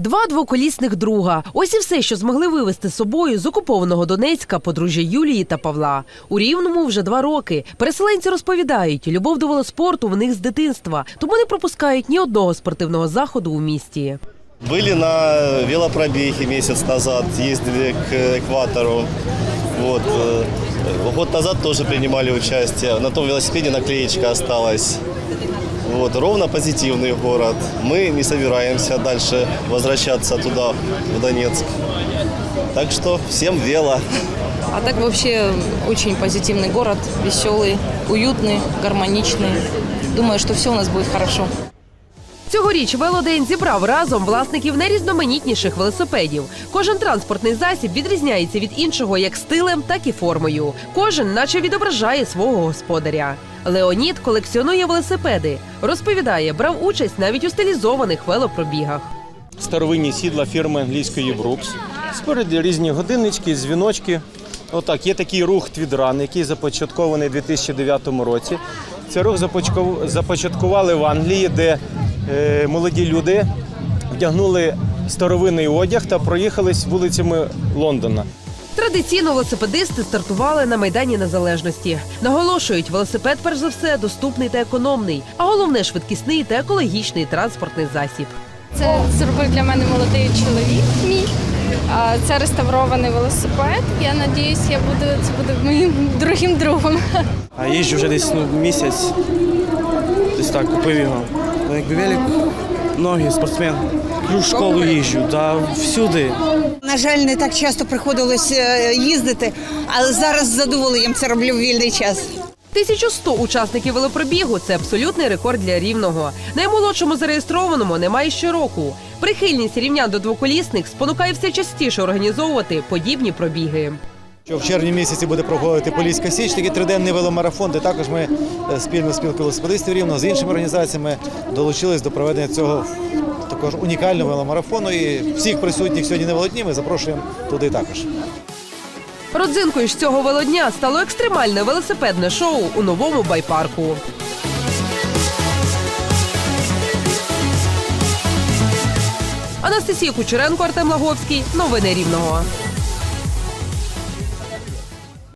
Два двоколісних друга. Ось і все, що змогли вивезти з собою з окупованого Донецька подружжя Юлії та Павла. У Рівному вже два роки. Переселенці розповідають, любов до велоспорту в них з дитинства, тому не пропускають ні одного спортивного заходу у місті. Были на велопробеге месяц назад, ездили к экватору. Вот. э, Год назад тоже принимали участие. На том велосипеде наклеечка осталась. Вот. Ровно позитивный город. Мы не собираемся дальше возвращаться туда, в Донецк. Так что всем вело. А так вообще очень позитивный город, веселый, уютный, гармоничный. Думаю, что все у нас будет хорошо. Цьогоріч велодень зібрав разом власників найрізноманітніших велосипедів. Кожен транспортний засіб відрізняється від іншого як стилем, так і формою. Кожен, наче відображає свого господаря. Леонід колекціонує велосипеди. Розповідає, брав участь навіть у стилізованих велопробігах. старовинні сідла фірми англійської Брукс. Спереді різні годиннички, дзвіночки. Отак, є такий рух Твідран, який започаткований у 2009 році. Цей рух започаткували в Англії, де молоді люди вдягнули старовинний одяг та проїхались вулицями Лондона. Традиційно велосипедисти стартували на майдані незалежності. Наголошують, велосипед, перш за все, доступний та економний, а головне швидкісний та екологічний транспортний засіб. Це зробив для мене молодий чоловік мій. Це реставрований велосипед. Я надіюсь, я буду це буде моїм другим другом. А їжджу вже десь ну, місяць. Десь так купив його. Ну, Якби велик, ноги, спортсмен. В школу їжджу, да всюди. На жаль, не так часто приходилось е, їздити, але зараз з задоволенням це роблю в вільний час. 1100 учасників велопробігу це абсолютний рекорд для рівного. Наймолодшому зареєстрованому немає щороку. Прихильність рівнян до двоколісних спонукає все частіше організовувати подібні пробіги. Що в червні місяці буде проходити Поліська Січ, такий триденний веломарафон, де також ми е, спільно з спілкою велосипедистів рівно з іншими організаціями долучились до проведення цього також унікального веломарафону. І всіх присутніх сьогодні на Володні ми запрошуємо туди також. Родзинкою ж цього велодня стало екстремальне велосипедне шоу у новому байпарку. Анастасія Кучеренко, Артем Лаговський. Новини Рівного.